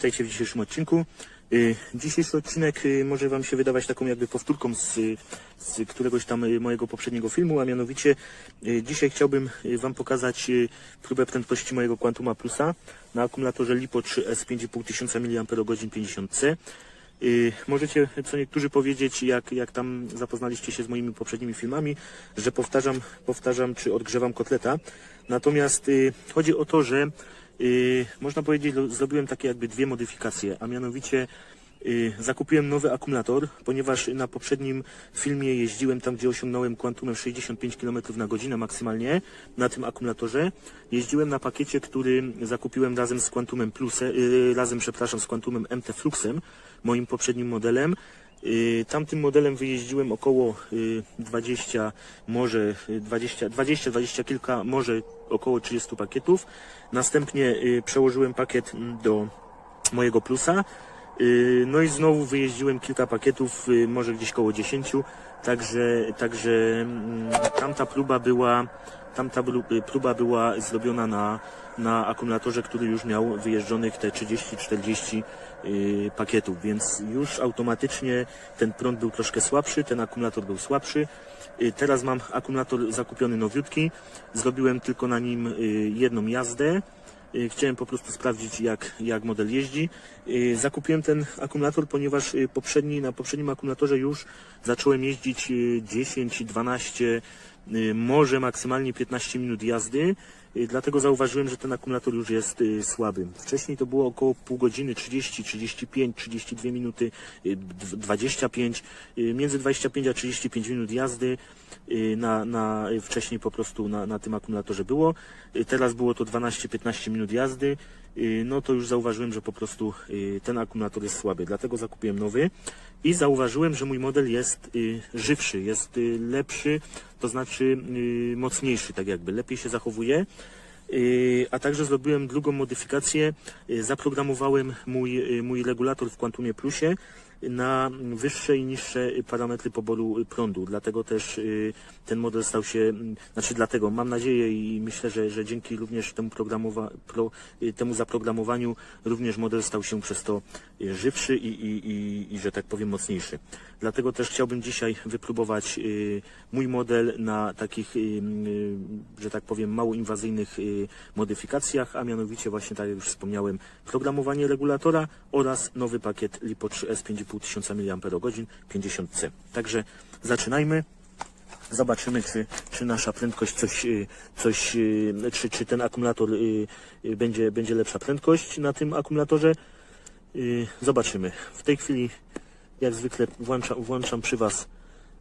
witajcie w dzisiejszym odcinku. Y, Dzisiejszy odcinek y, może Wam się wydawać taką jakby powtórką z, z któregoś tam y, mojego poprzedniego filmu, a mianowicie dzisiaj chciałbym Wam pokazać próbę prędkości mojego Quantuma Plusa na akumulatorze LiPo 3S 5500 mAh 50C. Y, Możecie co niektórzy powiedzieć, jak, jak tam zapoznaliście się z moimi poprzednimi filmami, że powtarzam, powtarzam czy odgrzewam kotleta. Natomiast chodzi o to, że można powiedzieć, zrobiłem takie jakby dwie modyfikacje, a mianowicie y, zakupiłem nowy akumulator, ponieważ na poprzednim filmie jeździłem tam, gdzie osiągnąłem kwantumem 65 km na godzinę maksymalnie na tym akumulatorze. Jeździłem na pakiecie, który zakupiłem razem z Quantumem Plus, y, razem, przepraszam, z Quantumem MT Fluxem, moim poprzednim modelem. Y, Tamtym modelem wyjeździłem około y, 20, może y, 20, 20, 20 kilka, może około 30 pakietów. Następnie y, przełożyłem pakiet do mojego plusa. No i znowu wyjeździłem kilka pakietów, może gdzieś koło 10. Także, także mm, tamta próba była, tamta próba była zrobiona na, na akumulatorze, który już miał wyjeżdżonych te 30-40 y, pakietów, więc już automatycznie ten prąd był troszkę słabszy, ten akumulator był słabszy. Y, Teraz mam akumulator zakupiony nowiutki. Zrobiłem tylko na nim y, jedną jazdę. Y, Chciałem po prostu sprawdzić, jak, jak model jeździ. Y, Zakupiłem ten akumulator, ponieważ y, poprzedni, na poprzednim akumulatorze już zacząłem jeździć y, 10, 12, y, może maksymalnie 15 minut jazdy. Y, Dlatego zauważyłem, że ten akumulator już jest y, słaby. Wcześniej to było około pół godziny, 30, 35, 32 minuty, y, dw- 25, y, między 25 a 35 minut jazdy y, na, na, y, wcześniej po prostu na, na tym akumulatorze było. Y, Teraz było to 12-15 minut jazdy. Y, No to już zauważyłem, że po prostu y, ten akumulator jest słaby, dlatego zakupiłem nowy i zauważyłem, że mój model jest y, żywszy, jest lepszy, to znaczy mocniejszy, tak jakby, lepiej się zachowuje. A także zrobiłem drugą modyfikację. Zaprogramowałem mój, mój regulator w Quantumie Plusie na wyższe i niższe parametry poboru prądu. Dlatego też y, ten model stał się, mm, znaczy dlatego mam nadzieję i myślę, że, że dzięki również temu, programowa, pro, y, temu zaprogramowaniu również model stał się przez to y, żywszy i, i, i, i że tak powiem mocniejszy. Dlatego też chciałbym dzisiaj wypróbować mój model na takich, że tak powiem, mało inwazyjnych modyfikacjach, a mianowicie właśnie tak jak już wspomniałem, programowanie regulatora oraz nowy pakiet LiPo 3S 5500 mAh 50C. Także zaczynajmy. Zobaczymy, czy, czy nasza prędkość coś, y, coś y, czy, czy ten akumulator y, będzie, będzie lepsza prędkość na tym akumulatorze. Zobaczymy. W tej chwili, jak zwykle, włączam, włączam przy Was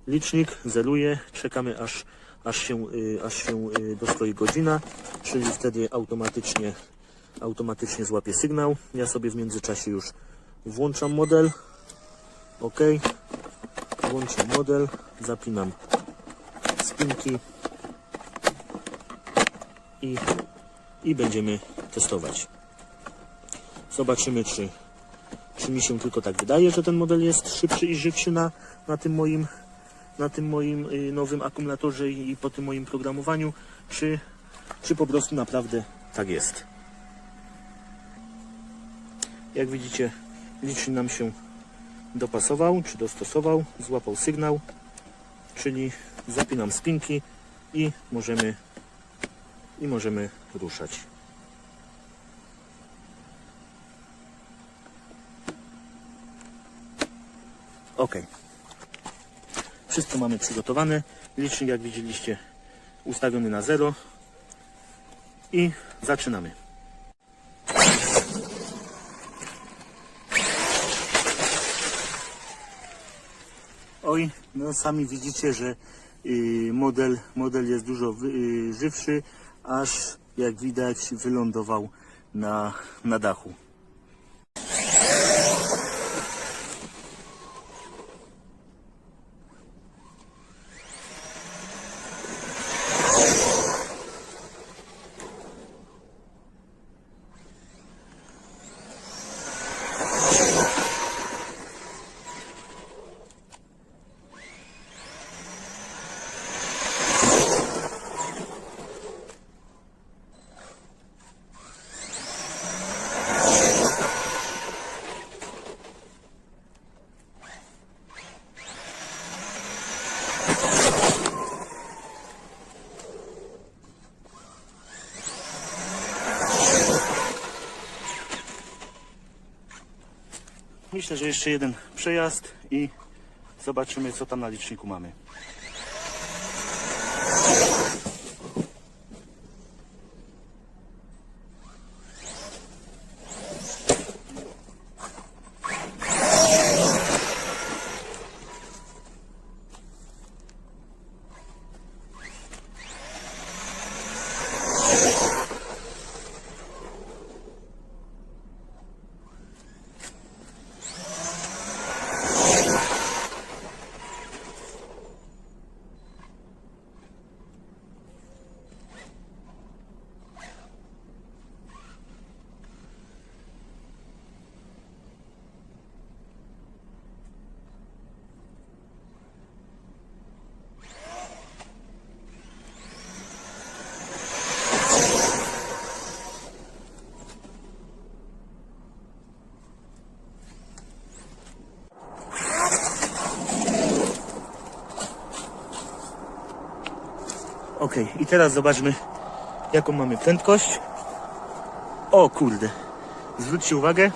licznik, zeruję, czekamy aż, aż się, aż się dostoi godzina, czyli wtedy automatycznie, automatycznie złapie sygnał. Ja sobie w międzyczasie już włączam model. OK. Włączam model, zapinam spinki i, i będziemy testować. Zobaczymy, czy, czy mi się tylko tak wydaje, że ten model jest szybszy i żywszy na, na tym moim, na tym moim y, nowym akumulatorze i, po tym moim programowaniu, czy, czy po prostu naprawdę tak jest. Jak widzicie, licznik nam się dopasował, czy dostosował, złapał sygnał, czyli zapinam spinki i możemy i możemy ruszać. Ok. Wszystko mamy przygotowane. Licznik, jak widzieliście, ustawiony na zero. I zaczynamy. Oj, no sami widzicie, że y, model, model jest dużo y, żywszy, aż jak widać wylądował na, na dachu. Myślę, że jeszcze jeden przejazd i zobaczymy, co tam na liczniku mamy. Ok, i teraz zobaczmy, jaką mamy prędkość. O kurde, zwróćcie uwagę,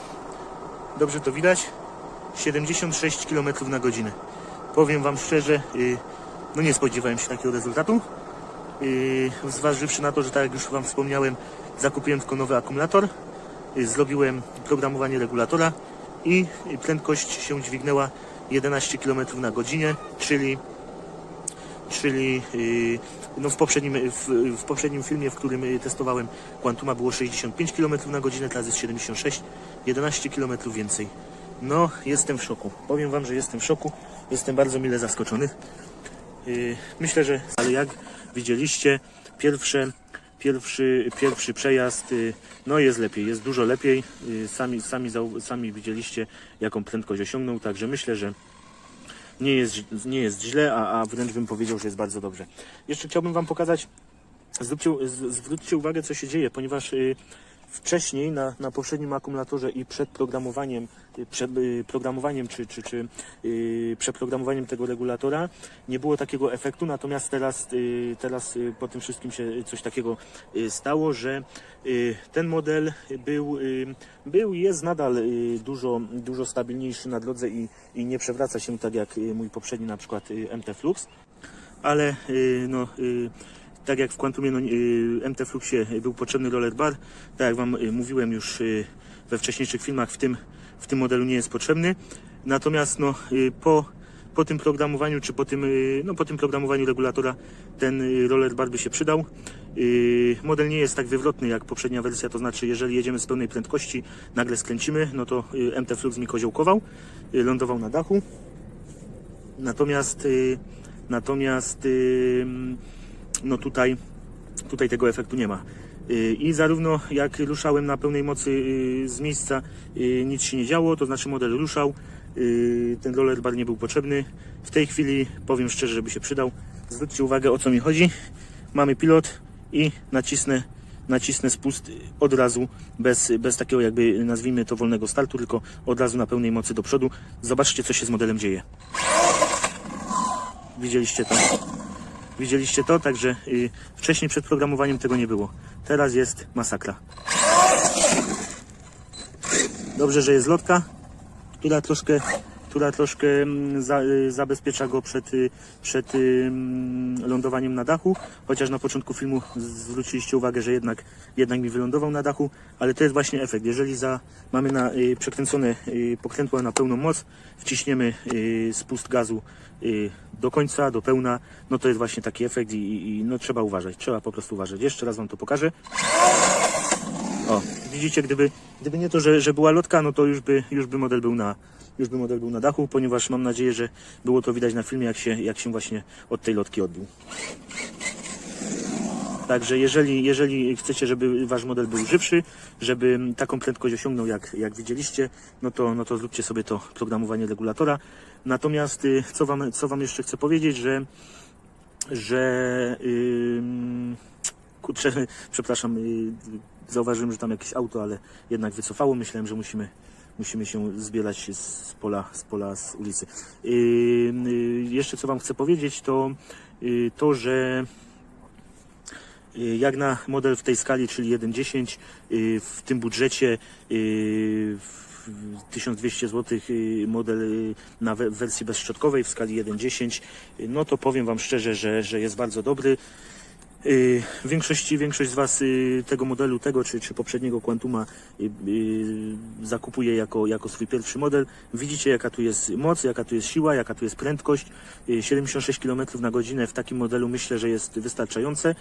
dobrze to widać, 76 km na godzinę. Powiem Wam szczerze, y, no nie spodziewałem się takiego rezultatu. Y, Zważywszy na to, że tak jak już Wam wspomniałem, zakupiłem tylko nowy akumulator, y, zrobiłem programowanie regulatora i prędkość się dźwignęła 11 km na godzinę, czyli czyli yy, no w, poprzednim, w, w poprzednim filmie, w którym y, testowałem Quantuma było 65 km na godzinę, teraz jest 76, 11 km więcej. No, jestem w szoku. Powiem Wam, że jestem w szoku. Jestem bardzo mile zaskoczony. Yy, myślę, że, ale jak widzieliście, pierwsze, pierwszy, pierwszy przejazd, no jest lepiej, jest dużo lepiej. Sami, sami, sami widzieliście, jaką prędkość osiągnął, także myślę, że nie jest, nie jest źle, a, a wręcz bym powiedział, że jest bardzo dobrze. Jeszcze chciałbym Wam pokazać, zwróćcie, zwróćcie uwagę, co się dzieje, ponieważ y, wcześniej na, na poprzednim akumulatorze i przed programowaniem, y, przed y, programowaniem czy, czy, czy y, przeprogramowaniem tego regulatora nie było takiego efektu, natomiast teraz, y, teraz y, po tym wszystkim się coś takiego stało, że y, ten model był, y, był jest nadal y, dużo, dużo stabilniejszy na drodze i, i nie przewraca się tak jak mój poprzedni na przykład MT Flux, ale y, no, y, tak jak w Quantumie no, y, MT Fluxie był potrzebny roller bar, tak jak Wam y, mówiłem już y, we wcześniejszych filmach, w tym, w tym modelu nie jest potrzebny. Natomiast no, y, po, po tym programowaniu, czy po tym, y, no, po tym programowaniu regulatora ten y, roller bar by się przydał. Y, Model nie jest tak wywrotny jak poprzednia wersja, to znaczy jeżeli jedziemy z pełnej prędkości, nagle skręcimy, no to y, MT Flux mi koziołkował, y, lądował na dachu. Natomiast, y, natomiast y, no tutaj, tutaj tego efektu nie ma. Y, I zarówno jak ruszałem na pełnej mocy y, z miejsca, y, nic się nie działo, to znaczy model ruszał, ten roller bar nie był potrzebny. W tej chwili powiem szczerze, żeby się przydał. Zwróćcie uwagę o co mi chodzi. Mamy pilot i nacisnę, nacisnę spust od razu, bez, bez takiego jakby nazwijmy to wolnego startu, tylko od razu na pełnej mocy do przodu. Zobaczcie co się z modelem dzieje. Widzieliście to? Widzieliście to? Także y, wcześniej przed programowaniem tego nie było. Teraz jest masakra. Dobrze, że jest lotka, która troszkę, która troszkę mm, za, y, zabezpiecza go przed, y, przed y, mm, lądowaniem na dachu. Chociaż na początku filmu zwróciliście uwagę, że jednak, jednak mi wylądował na dachu, ale to jest właśnie efekt. Jeżeli za, mamy na przekręcone pokrętło na pełną moc, wciśniemy spust gazu do końca, do pełna, no to jest właśnie taki efekt i, i no trzeba uważać, trzeba po prostu uważać. Jeszcze raz Wam to pokażę. O, widzicie, gdyby, gdyby nie to, że, że była lotka, no to już by, już by model był na, już by model był na dachu, ponieważ mam nadzieję, że było to widać na filmie, jak się, jak się właśnie od tej lotki odbił. Także jeżeli, jeżeli chcecie, żeby wasz model był żywszy, żeby taką prędkość osiągnął, jak, jak widzieliście, no to, no to zróbcie sobie to programowanie regulatora. Natomiast y, co wam, co wam jeszcze chcę powiedzieć, że, że ym, kurczę, przepraszam, y, zauważyłem, że tam jakieś auto, ale jednak wycofało. Myślałem, że musimy, musimy się zbierać z pola, z pola, z ulicy. Ym, y, jeszcze co wam chcę powiedzieć, to y, to, że jak na model w tej skali, czyli 1.10, y, w tym budżecie, y, w- 1200 zł model na we- wersji bezszczotkowej w skali 1.10, y, no to powiem Wam szczerze, że, że jest bardzo dobry. Y, W większości, większość z Was y, tego modelu, tego czy, czy poprzedniego Quantuma y, y, zakupuje jako, jako swój pierwszy model. Widzicie jaka tu jest moc, jaka tu jest siła, jaka tu jest prędkość. Y, 76 km na godzinę w takim modelu myślę, że jest wystarczające.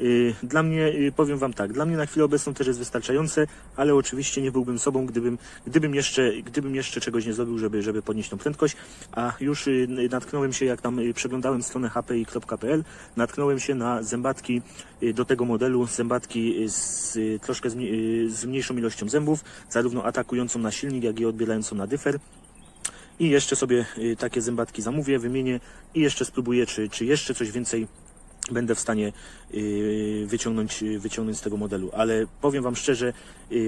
Y, Dla mnie, y, powiem Wam tak, dla mnie na chwilę obecną też jest wystarczające, ale oczywiście nie byłbym sobą, gdybym, gdybym, jeszcze, gdybym jeszcze czegoś nie zrobił, żeby, żeby podnieść tą prędkość. A już y, natknąłem się, jak tam y, przeglądałem stronę hpi.pl, natknąłem się na y, do tego modelu, zębatki y, z y, troszkę z mniejszą ilością zębów, zarówno atakującą na silnik, jak i odbierającą na dyfer. I jeszcze sobie takie zębatki zamówię, wymienię i jeszcze spróbuję, czy, czy jeszcze coś więcej będę w stanie wyciągnąć, wyciągnąć z tego modelu. Ale powiem Wam szczerze,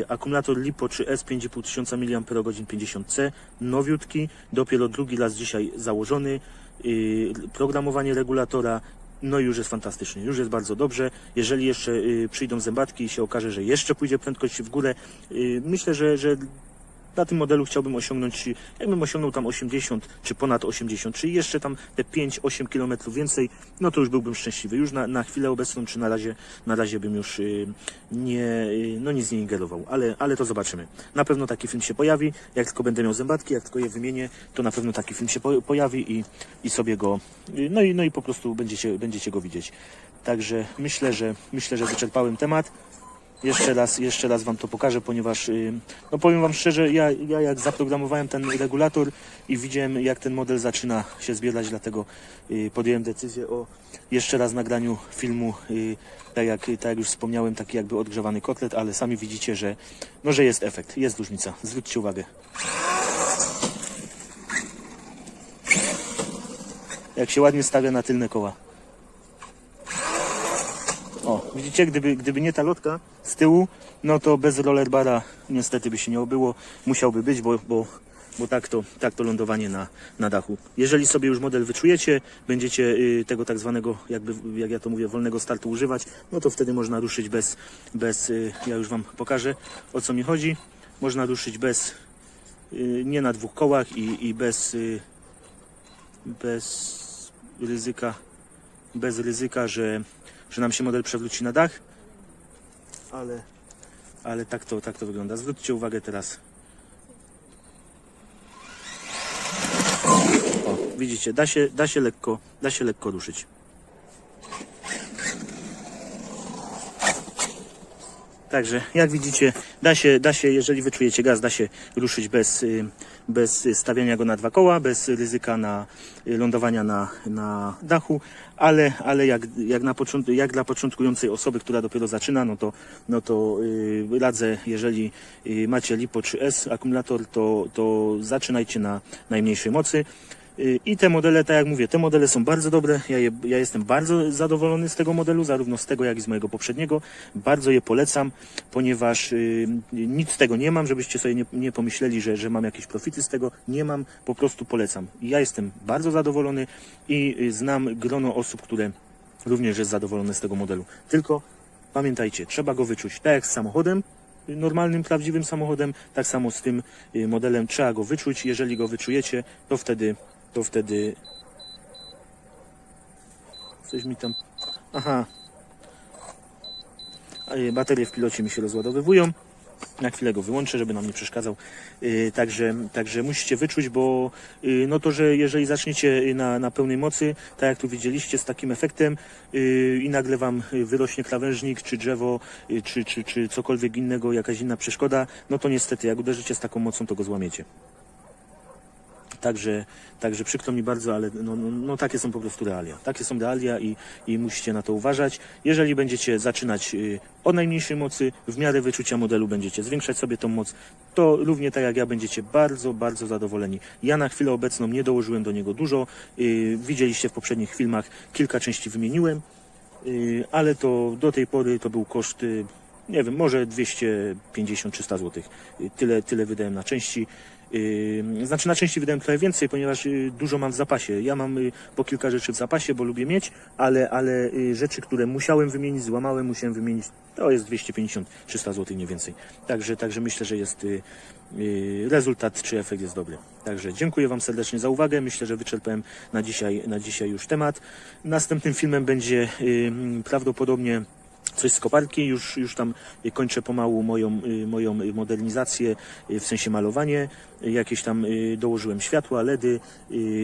akumulator LiPo 3S 5500 mAh 50C, nowiutki, dopiero drugi raz dzisiaj założony, programowanie regulatora, no już jest fantastycznie, już jest bardzo dobrze. Jeżeli jeszcze y, przyjdą zębatki i się okaże, że jeszcze pójdzie prędkość w górę, y, myślę, że, że na tym modelu chciałbym osiągnąć, jakbym osiągnął tam 80 czy ponad 80, czyli jeszcze tam te 5-8 km więcej, no to już byłbym szczęśliwy. Już na, na chwilę obecną, czy na razie, na razie bym już y, nie, y, no nic nie ingerował, ale, ale to zobaczymy. Na pewno taki film się pojawi, jak tylko będę miał zębatki, jak tylko je wymienię, to na pewno taki film się po, pojawi i, i sobie go, y, no i, no i po prostu będziecie, będziecie go widzieć. Także myślę, że myślę, że wyczerpałem temat. Jeszcze raz, jeszcze raz Wam to pokażę, ponieważ y, no powiem Wam szczerze, ja, ja jak zaprogramowałem ten regulator i widziałem jak ten model zaczyna się zbierać, dlatego y, podjąłem decyzję o jeszcze raz nagraniu filmu, y, tak, jak, tak jak już wspomniałem, taki jakby odgrzewany kotlet, ale sami widzicie, że, no, że jest efekt, jest różnica. Zwróćcie uwagę. Jak się ładnie stawia na tylne koła. Widzicie, gdyby, gdyby nie ta lotka z tyłu, no to bez rollerbara niestety by się nie obyło. Musiałby być, bo, bo, bo tak, to, tak to lądowanie na, na dachu. Jeżeli sobie już model wyczujecie, będziecie y, tego tak zwanego, jakby, jak ja to mówię, wolnego startu używać, no to wtedy można ruszyć bez, bez y, ja już Wam pokażę o co mi chodzi. Można ruszyć bez, y, nie na dwóch kołach i, i bez, bez ryzyka, bez ryzyka, że że nam się model przewróci na dach, ale, ale tak, to, tak to wygląda. Zwróćcie uwagę teraz. O, widzicie, da się, da się, lekko, da się lekko ruszyć. Także jak widzicie, da się, da się, jeżeli wyczujecie gaz, da się ruszyć bez, y, bez stawiania go na dwa koła, bez ryzyka na y, lądowania na, na dachu, ale, ale jak, jak, na jak dla początkującej osoby, która dopiero zaczyna, no to, no to yy, radzę, jeżeli y, macie LiPo 3S akumulator, to, to zaczynajcie na najmniejszej mocy. Y, I te modele, tak jak mówię, te modele są bardzo dobre. Ja, je, ja jestem bardzo zadowolony z tego modelu, zarówno z tego, jak i z mojego poprzedniego. Bardzo je polecam, ponieważ y, nic z tego nie mam, żebyście sobie nie, nie pomyśleli, że, że mam jakieś profity z tego. Nie mam, po prostu polecam. Ja jestem bardzo zadowolony i y, znam grono osób, które również jest zadowolone z tego modelu. Tylko pamiętajcie, trzeba go wyczuć. Tak jak z samochodem, y, normalnym, prawdziwym samochodem, tak samo z tym y, modelem trzeba go wyczuć. Jeżeli go wyczujecie, to wtedy, to wtedy coś mi tam. Aha. Y, Baterie w pilocie mi się rozładowywują. Na chwilę go wyłączę, żeby nam nie przeszkadzał. Yy, także, także musicie wyczuć, bo yy, no to, że jeżeli zaczniecie yy, na, na pełnej mocy, tak jak tu widzieliście, z takim efektem yy, i nagle wam yy, wyrośnie krawężnik, czy drzewo, yy, czy, czy, czy cokolwiek innego, jakaś inna przeszkoda, no to niestety, jak uderzycie z taką mocą, to go złamiecie. Także, także przykro mi bardzo, ale no, no, no takie są po prostu realia. Takie są realia i, i musicie na to uważać. Jeżeli będziecie zaczynać y, od najmniejszej mocy, w miarę wyczucia modelu będziecie zwiększać sobie tą moc, to równie tak jak ja będziecie bardzo, bardzo zadowoleni. Ja na chwilę obecną nie dołożyłem do niego dużo. Y, widzieliście w poprzednich filmach, kilka części wymieniłem, y, ale to do tej pory to był koszt, nie wiem, może 250-300 zł. Y, Tyle, tyle wydałem na części. Yy, znaczy na części wydałem trochę więcej, ponieważ yy, dużo mam w zapasie. Ja mam po kilka rzeczy w zapasie, bo lubię mieć, ale, ale rzeczy, które musiałem wymienić, złamałem, musiałem wymienić, to jest 250-300 zł mniej więcej. Także, także myślę, że jest rezultat czy efekt jest dobry. Także dziękuję Wam serdecznie za uwagę. Myślę, że wyczerpałem na dzisiaj, na dzisiaj już temat. Następnym filmem będzie prawdopodobnie coś z koparki, już, już tam kończę pomału moją, y, moją modernizację, y, w sensie malowanie, jakieś tam y, dołożyłem światła, LEDy,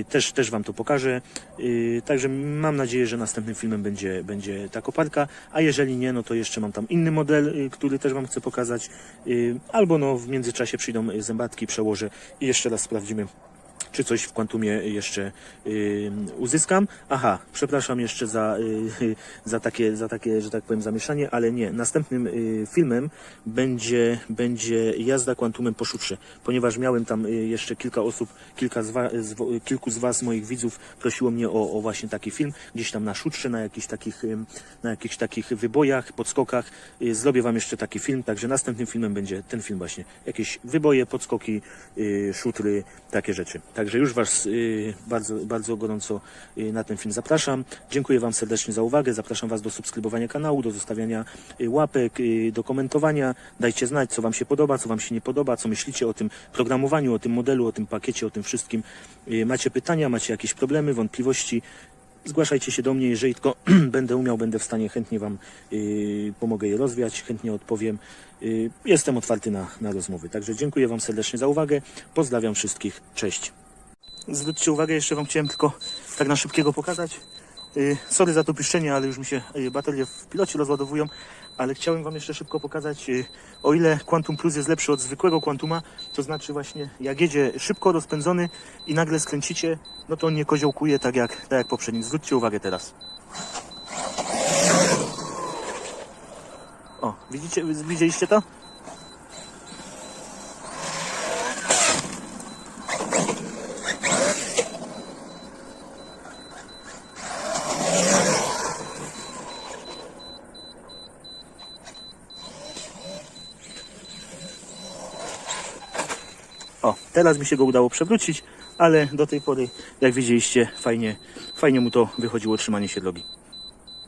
też, też Wam to pokażę, także mam nadzieję, że następnym filmem będzie, będzie ta koparka, a jeżeli nie, no to jeszcze mam tam inny model, który też Wam chcę pokazać, albo no w międzyczasie przyjdą zębatki, przełożę i jeszcze raz sprawdzimy, czy coś w kwantumie jeszcze y, uzyskam. Aha, przepraszam jeszcze za, y, za, takie, za takie, że tak powiem, zamieszanie, ale nie. Następnym y, filmem będzie, będzie jazda kwantumem po szutrze, ponieważ miałem tam jeszcze kilka osób, kilka z wa, z, kilku z Was, moich widzów, prosiło mnie o, o właśnie taki film, gdzieś tam na szutrze, na jakichś takich, na jakichś takich wybojach, podskokach. Zrobię Wam jeszcze taki film, także następnym filmem będzie ten film właśnie. Jakieś wyboje, podskoki, szutry, takie rzeczy. Także już Was y, bardzo, bardzo gorąco y, na ten film zapraszam. Dziękuję Wam serdecznie za uwagę. Zapraszam Was do subskrybowania kanału, do zostawiania y, łapek, do komentowania. Dajcie znać, co Wam się podoba, co Wam się nie podoba, co myślicie o tym programowaniu, o tym modelu, o tym pakiecie, o tym wszystkim. Macie pytania, macie jakieś problemy, wątpliwości. Zgłaszajcie się do mnie, jeżeli tylko będę umiał, będę w stanie, chętnie Wam y, pomogę je rozwiać, chętnie odpowiem. Y, jestem otwarty na, na rozmowy. Także dziękuję Wam serdecznie za uwagę. Pozdrawiam wszystkich. Cześć. Zwróćcie uwagę, jeszcze Wam chciałem tylko tak na szybkiego pokazać. Y, sorry za to piszczenie, ale już mi się y, baterie w pilocie rozładowują. Ale chciałem Wam jeszcze szybko pokazać, y, o ile Quantum Plus jest lepszy od zwykłego Quantuma, to znaczy właśnie jak jedzie szybko rozpędzony i nagle skręcicie, no to on nie koziołkuje tak jak, tak jak poprzednik. Zwróćcie uwagę teraz. O, widzicie, widzieliście to? O, teraz mi się go udało przewrócić, ale do tej pory, jak widzieliście, fajnie, fajnie mu to wychodziło trzymanie się drogi.